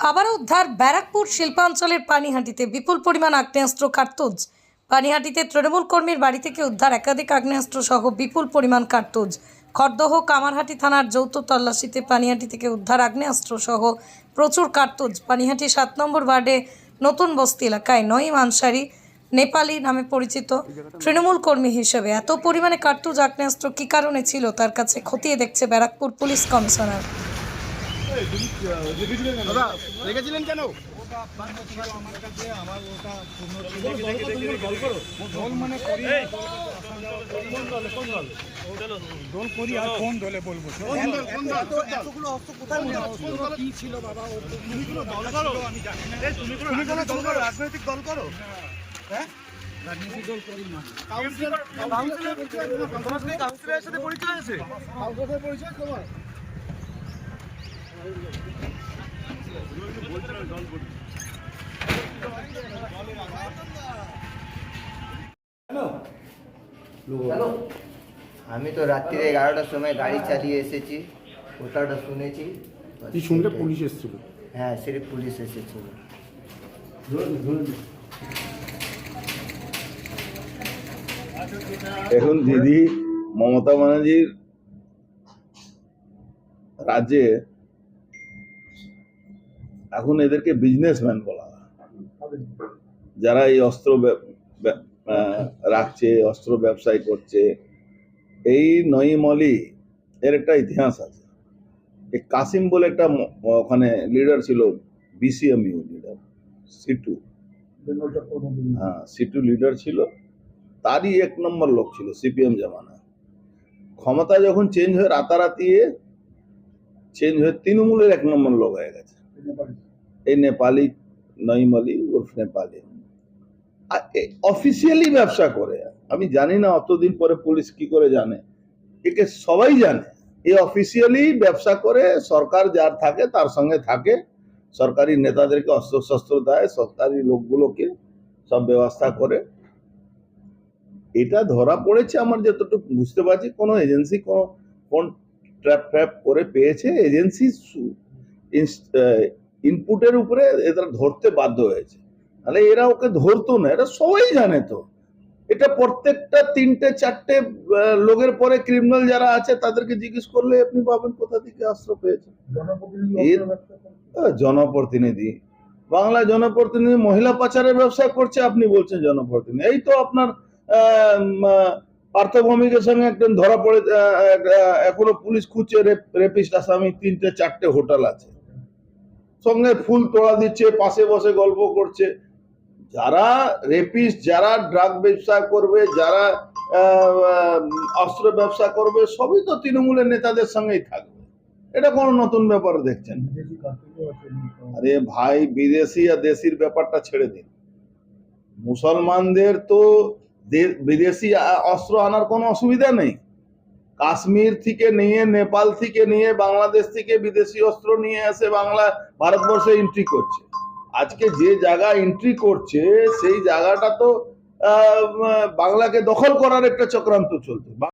আবারও উদ্ধার ব্যারাকপুর শিল্পাঞ্চলের পানিহাটিতে বিপুল পরিমাণ আগ্নেয়াস্ত্র, কার্তুজ। পানিহাটিতে তৃণমূল কর্মীর বাড়ি থেকে উদ্ধার একাধিক আগ্নেয়াস্ত্র সহ বিপুল পরিমাণ কার্তুজ। খড়দহ, কামারহাটি থানার যৌথ তল্লাশিতে পানিহাটি থেকে উদ্ধার আগ্নেয়াস্ত্র সহ প্রচুর কার্তুজ। পানিহাটি সাত নম্বর ওয়ার্ডে নতুন বস্তি এলাকায় নঈম মানসারি, নেপালি নামে পরিচিত তৃণমূল কর্মী হিসেবে। এত পরিমাণে কার্তুজ, আগ্নেয়াস্ত্র কী কারণে ছিল? তার কাছে খতিয়ে দেখছে ব্যারাকপুর পুলিশ কমিশনার। দাদা রেখেছিলেন কেন করি আর কোন দলে বলব কোন দল কোন দল এতগুলো অস্ত্র কোথায় মনে হয় কোন দল কি ছিল বাবা তুমি কোনো দল করো আমি জানি না তুমি কোনো দল করো রাজনৈতিক দল করো হ্যাঁ রাজনৈতিক দল করি না কাউন্সিলর কাউন্সিলর সাথে পরিচয় আছে পরিচয় তোমার আমি তো রাত্রিরে এগারোটার সময় গাড়ি চালিয়ে এসেছি। কোথাওটা শুনেছি। কি শুনলে পুলিশ এসেছিল? হ্যাঁ সেটা পুলিশ এসেছিল। এখন দিদি মমতা ব্যানার্জির রাজ্যে এখন এদেরকে বিজনেসম্যান বলা যারা এই অস্ত্র রাখছে, অস্ত্র ব্যবসায় করছে, এই নঈম অলি এর একটা ইতিহাস আছে। এই কাসিম বলে একটা ওখানে লিডার ছিল বিসিএমইউ লিডার সিটু। হ্যাঁ সিটু লিডার ছিল। তারই এক নম্বর লোক ছিল সিপিএম জামানায় ক্ষমতা যখন চেঞ্জ হয়ে রাতারাতি চেঞ্জ হয়ে তৃণমূলের এক নম্বর লোক হয়ে গেছে। এই নেপালি নেপালি। অফিসিয়ালি ব্যবসা করে। আমি জানি না অতদিন পরে পুলিশ কি করে জানে। একে সবাই জানে। এই অফিসিয়ালি ব্যবসা করে, সরকার যার থাকে তার সঙ্গে থাকে। সরকারি নেতাদেরকে অস্ত্র শস্ত্র দেয়, সরকারি লোকগুলোকে সব ব্যবস্থা করে। এটা ধরা পড়েছে আমার যতটুকু বুঝতে পারছি। কোনো এজেন্সি কোনো কোন ট্র্যাপ ফ্র্যাপ করে পেয়েছে। এজেন্সি ইনপুটের উপরে এরা ধরতে বাধ্য হয়েছে। তাহলে এরা ওকে ধরতো না এরা সবাই জানে তো। এটা প্রত্যেকটা তিনটে চারটে লোকের পরে ক্রিমিনাল যারা আছে তাদেরকে জিজ্ঞেস করলে আপনি পাবেন কোথা থেকে আশ্রয় পেয়েছে জনপ্রতিনিধি বাংলা জনপ্রতিনিধি। মহিলা পাচারের ব্যবসা করছে আপনি বলছেন জনপ্রতিনিধি। এই তো আপনার পার্থভূমিকের সঙ্গে একজন ধরা পড়ে এখনও পুলিশ খুঁজছে রেপিস্ট আসামি তিনটে চারটে হোটেল আছে। সঙ্গে ফুল তোড়া দিচ্ছে, পাশে বসে গল্প করছে। যারা রেপিস্ট যারা ড্রাগ ব্যবসা করবে, যারা অস্ত্র ব্যবসা করবে, সবই তো তৃণমূলের নেতাদের সঙ্গেই থাকবে। এটা কোনো নতুন ব্যাপার দেখছেন? আরে ভাই, বিদেশি আর দেশির ব্যাপারটা ছেড়ে দিন। মুসলমানদের তো বিদেশি অস্ত্র আনার কোনো অসুবিধা নেই। কাশ্মীর থেকে নিয়ে, নেপাল থেকে নিয়ে, বাংলাদেশ থেকে বিদেশি অস্ত্র নিয়ে এসে বাংলা, ভারতবর্ষে এন্ট্রি করছে। আজকে যে জায়গা এন্ট্রি করছে, সেই জায়গাটা তো বাংলাকে দখল করার একটা চক্রান্ত চলছে।